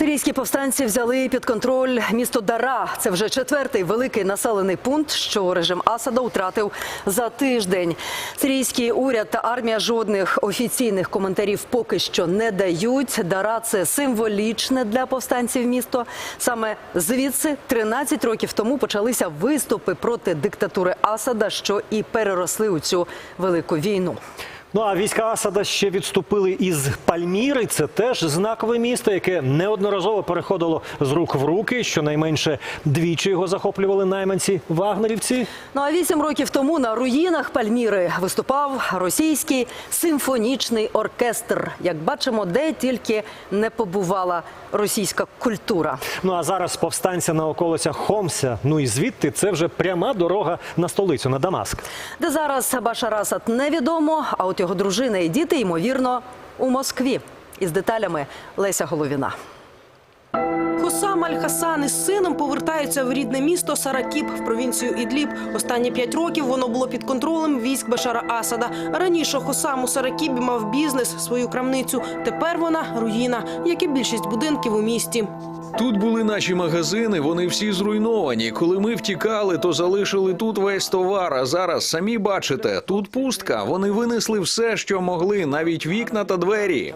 Сирійські повстанці взяли під контроль місто Дара. Це вже четвертий великий населений пункт, що режим Асада втратив за тиждень. Сирійський уряд та армія жодних офіційних коментарів поки що не дають. Дара це символічне для повстанців місто. Саме звідси 13 років тому почалися виступи проти диктатури Асада, що і переросли у цю велику війну. Ну а війська Асада ще відступили із Пальміри. Це теж знакове місто, яке неодноразово переходило з рук в руки. Щонайменше двічі його захоплювали найманці вагнерівці. Ну а вісім років тому на руїнах Пальміри виступав російський симфонічний оркестр. Як бачимо, де тільки не побувала російська культура. Ну а зараз повстанця на околицях Хомса. Ну і звідти це вже пряма дорога на столицю на Дамаск. Де зараз Башар Асад невідомо, а от його дружина і діти, ймовірно, у Москві. Із деталями Леся Головіна. Хосам Аль-Хасан із сином повертаються в рідне місто Саракіп в провінцію Ідліб. Останні п'ять років воно було під контролем військ Башара Асада. Раніше Хосам у Саракібі мав бізнес, свою крамницю. Тепер вона руїна, як і більшість будинків у місті. Тут були наші магазини, вони всі зруйновані. Коли ми втікали, то залишили тут весь товар. А зараз самі бачите, тут пустка. Вони винесли все, що могли, навіть вікна та двері.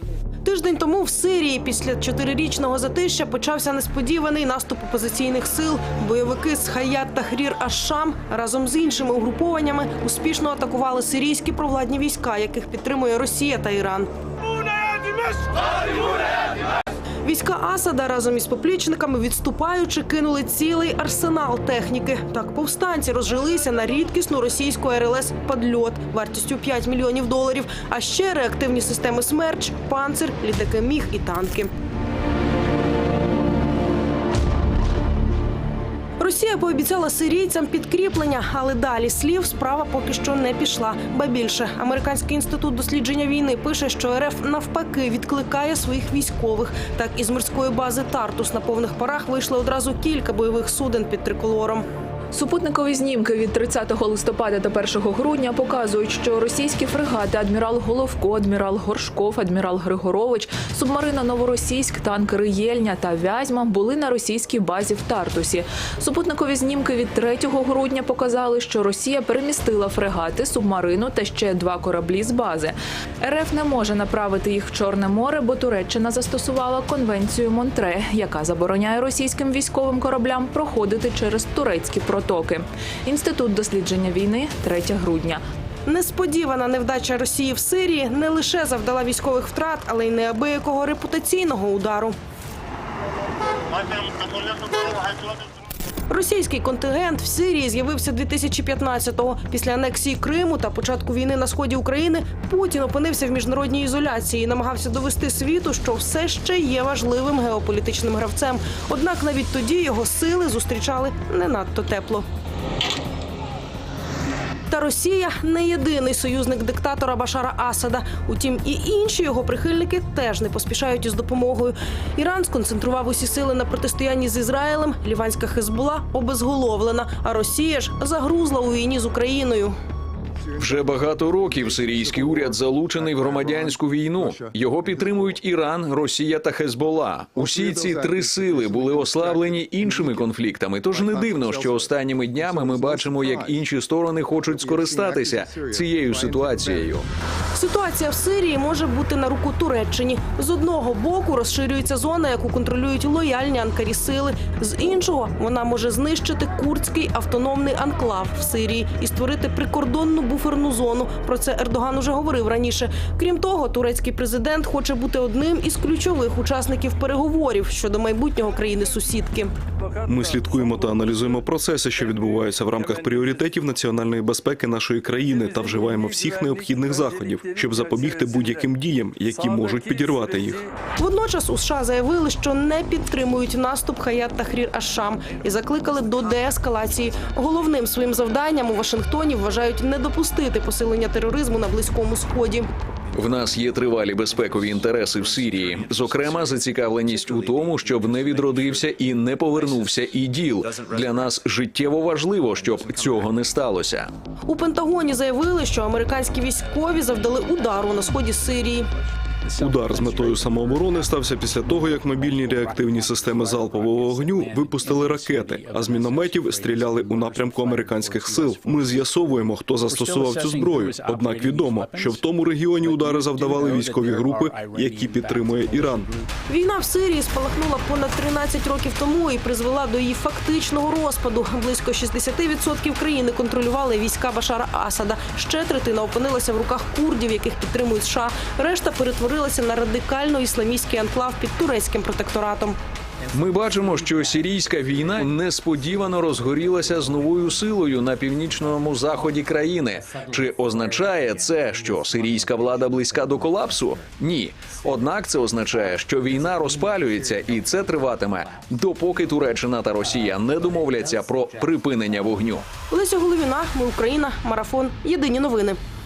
Тиждень тому в Сирії після чотирирічного затища почався несподіваний наступ опозиційних сил. Бойовики з Хаят та Хрір Аш-Шам разом з іншими угрупованнями успішно атакували сирійські провладні війська, яких підтримує Росія та Іран. Війська Асада разом із поплічниками відступаючи кинули цілий арсенал техніки. Так повстанці розжилися на рідкісну російську РЛС «Падльот» вартістю 5 мільйонів доларів, а ще реактивні системи «Смерч», «Панцир», літаки «Міг» і танки. Росія пообіцяла сирійцям підкріплення, але далі слів справа поки що не пішла. Ба більше американський інститут дослідження війни пише, що РФ навпаки відкликає своїх військових. Так із морської бази Тартус на повних парах вийшло одразу кілька бойових суден під триколором. Супутникові знімки від 30 листопада та 1 грудня показують, що російські фрегати адмірал Головко, адмірал Горшков, адмірал Григорович, субмарина Новоросійськ, танкери Єльня та Вязьма були на російській базі в Тартусі. Супутникові знімки від 3 грудня показали, що Росія перемістила фрегати, субмарину та ще два кораблі з бази. РФ не може направити їх в Чорне море, бо Туреччина застосувала конвенцію Монтре, яка забороняє російським військовим кораблям проходити через турецькі протоки. Інститут дослідження війни 3 грудня. Несподівана невдача Росії в Сирії не лише завдала військових втрат, але й неабиякого репутаційного удару. Російський контингент в Сирії з'явився 2015-го. Після анексії Криму та початку війни на сході України Путін опинився в міжнародній ізоляції і намагався довести світу, що все ще є важливим геополітичним гравцем. Однак навіть тоді його сили зустрічали не надто тепло. Та Росія не єдиний союзник диктатора Башара Асада. Утім, і інші його прихильники теж не поспішають із допомогою. Іран сконцентрував усі сили на протистоянні з Ізраїлем. Ліванська Хезбула обезголовлена, а Росія ж загрузла у війні з Україною. Вже багато років сирійський уряд залучений в громадянську війну. Його підтримують Іран, Росія та Хезбола. Усі ці три сили були ослаблені іншими конфліктами. Тож не дивно, що останніми днями ми бачимо, як інші сторони хочуть скористатися цією ситуацією. Ситуація в Сирії може бути на руку Туреччині. З одного боку розширюється зона, яку контролюють лояльні анкарі сили. З іншого вона може знищити курдський автономний анклав в Сирії і створити прикордонну буферну зону. Про це Ердоган уже говорив раніше. Крім того, турецький президент хоче бути одним із ключових учасників переговорів щодо майбутнього країни-сусідки. Ми слідкуємо та аналізуємо процеси, що відбуваються в рамках пріоритетів національної безпеки нашої країни, та вживаємо всіх необхідних заходів, щоб запобігти будь-яким діям, які можуть підірвати їх. Водночас у США заявили, що не підтримують наступ Хаят та Хрір Ашам і закликали до деескалації. Головним своїм завданням у Вашингтоні вважають не допустити посилення тероризму на близькому сході. В нас є тривалі безпекові інтереси в Сирії, зокрема, зацікавленість у тому, щоб не відродився і не повернувся іділ. Для нас життєво важливо, щоб цього не сталося. У Пентагоні заявили, що американські військові завдали удару на сході Сирії. Удар з метою самооборони стався після того, як мобільні реактивні системи залпового вогню випустили ракети, а з мінометів стріляли у напрямку американських сил. Ми з'ясовуємо, хто застосував цю зброю. Однак відомо, що в тому регіоні удари завдавали військові групи, які підтримує Іран. Війна в Сирії спалахнула понад 13 років тому і призвела до її фактичного розпаду. Близько 60% країни контролювали війська Башара Асада. Ще третина опинилася в руках курдів, яких підтримують США. Решта перетворилася на радикально ісламістський анклав під турецьким протекторатом. Ми бачимо, що сирійська війна несподівано розгорілася з новою силою на північному заході країни. Чи означає це, що сирійська влада близька до колапсу? Ні. Однак це означає, що війна розпалюється, і це триватиме допоки Туреччина та Росія не домовляться про припинення вогню. Олеся Головіна, ми Україна, марафон. Єдині новини.